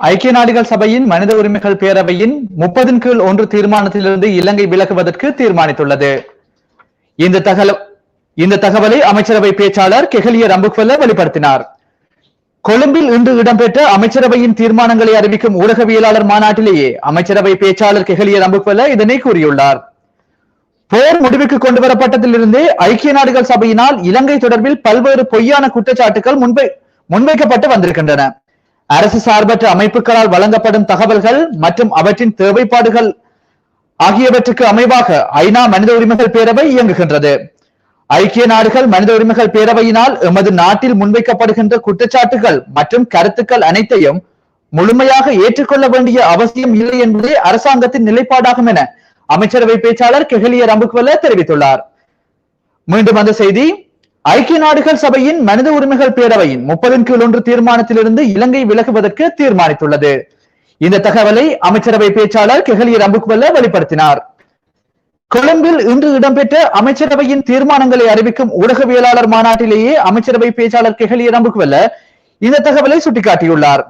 ஐக்கிய நாடுகள் சபையின் மனித உரிமைகள் பேரவையின் முப்பதின் கீழ் ஒன்று தீர்மானத்திலிருந்து இலங்கை விலகுவதற்கு தீர்மானித்துள்ளது. இந்த தகவல் இந்த தகவலை அமைச்சரவை பேச்சாளர் கெஹலிய ரம்புக்வெல்ல வெளிப்படுத்தினார். கொழும்பில் இன்று இடம்பெற்ற அமைச்சரவையின் தீர்மானங்களை அறிவிக்கும் ஊடகவியலாளர் மாநாட்டிலேயே அமைச்சரவை பேச்சாளர் கெஹலிய ரம்புக்வெல்ல இதனை கூறியுள்ளார். போர் முடிவுக்கு கொண்டு வரப்பட்டதிலிருந்து ஐக்கிய நாடுகள் சபையினால் இலங்கை தொடர்பில் பல்வேறு பொய்யான குற்றச்சாட்டுகள் முன்வை முன்வைக்கப்பட்டு வந்திருக்கின்றன. அரசு சார்பற்ற அமைப்புகளால் வழங்கப்படும் தகவல்கள் மற்றும் அவற்றின் தேவைப்பாடுகள் ஆகியவற்றுக்கு அமைவாக ஐநா மனித உரிமைகள் பேரவை இயங்குகின்றது. ஐக்கிய நாடுகள் மனித உரிமைகள் பேரவையினால் எமது நாட்டில் முன்வைக்கப்படுகின்ற குற்றச்சாட்டுகள் மற்றும் கருத்துக்கள் அனைத்தையும் முழுமையாக ஏற்றுக்கொள்ள வேண்டிய அவசியம் இல்லை என்பதே அரசாங்கத்தின் நிலைப்பாடாகும் என அமைச்சரவை பேச்சாளர் கெஹலிய ரம்புக்வெல்ல தெரிவித்துள்ளார். மீண்டும் அந்த செய்தி ஐக்கிய நாடுகள் சபையின் மனித உரிமைகள் பேரவையின் முப்பதின் கீழ் ஒன்று தீர்மானத்திலிருந்து இலங்கை விலகுவதற்கு தீர்மானித்துள்ளது. இந்த தகவலை அமைச்சரவை பேச்சாளர் கெஹலிய ரம்புக்வெல்ல வெளிப்படுத்தினார். கொழும்பில் இன்று இடம்பெற்ற அமைச்சரவையின் தீர்மானங்களை அறிவிக்கும் ஊடகவியலாளர் மாநாட்டிலேயே அமைச்சரவை பேச்சாளர் கெஹலிய ரம்புக்வெல்ல இந்த தகவலை சுட்டிக்காட்டியுள்ளார்.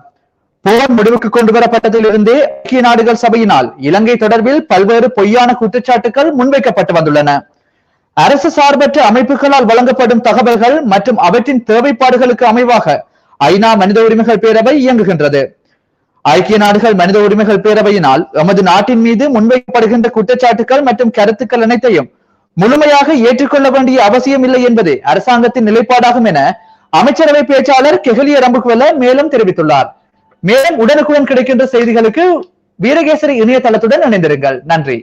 போர் முடிவுக்கு கொண்டு வரப்பட்டதிலிருந்தே ஐக்கிய நாடுகள் சபையினால் இலங்கை தொடர்பில் பல்வேறு பொய்யான குற்றச்சாட்டுகள் முன்வைக்கப்பட்டு வந்துள்ளன. அரசு சார்பற்ற அமைப்புகளால் வழங்கப்படும் தகவல்கள் மற்றும் அவற்றின் தேவைப்பாடுகளுக்கு அமைவாக ஐநா மனித உரிமைகள் பேரவை இயங்குகின்றது. ஐக்கிய நாடுகள் மனித உரிமைகள் பேரவையினால் எமது நாட்டின் மீது முன்வைக்கப்படுகின்ற குற்றச்சாட்டுகள் மற்றும் கருத்துக்கள் அனைத்தையும் முழுமையாக ஏற்றுக்கொள்ள வேண்டிய அவசியம் இல்லை என்பது அரசாங்கத்தின் நிலைப்பாடாகும் என அமைச்சரவை பேச்சாளர் கெஹலிய ரம்புக்வெல்ல மேலும் தெரிவித்துள்ளார். மேலும் உடனுக்குடன் கிடைக்கின்ற செய்திகளுக்கு வீரகேசரி இணையதளத்துடன் இணைந்திருங்கள். நன்றி.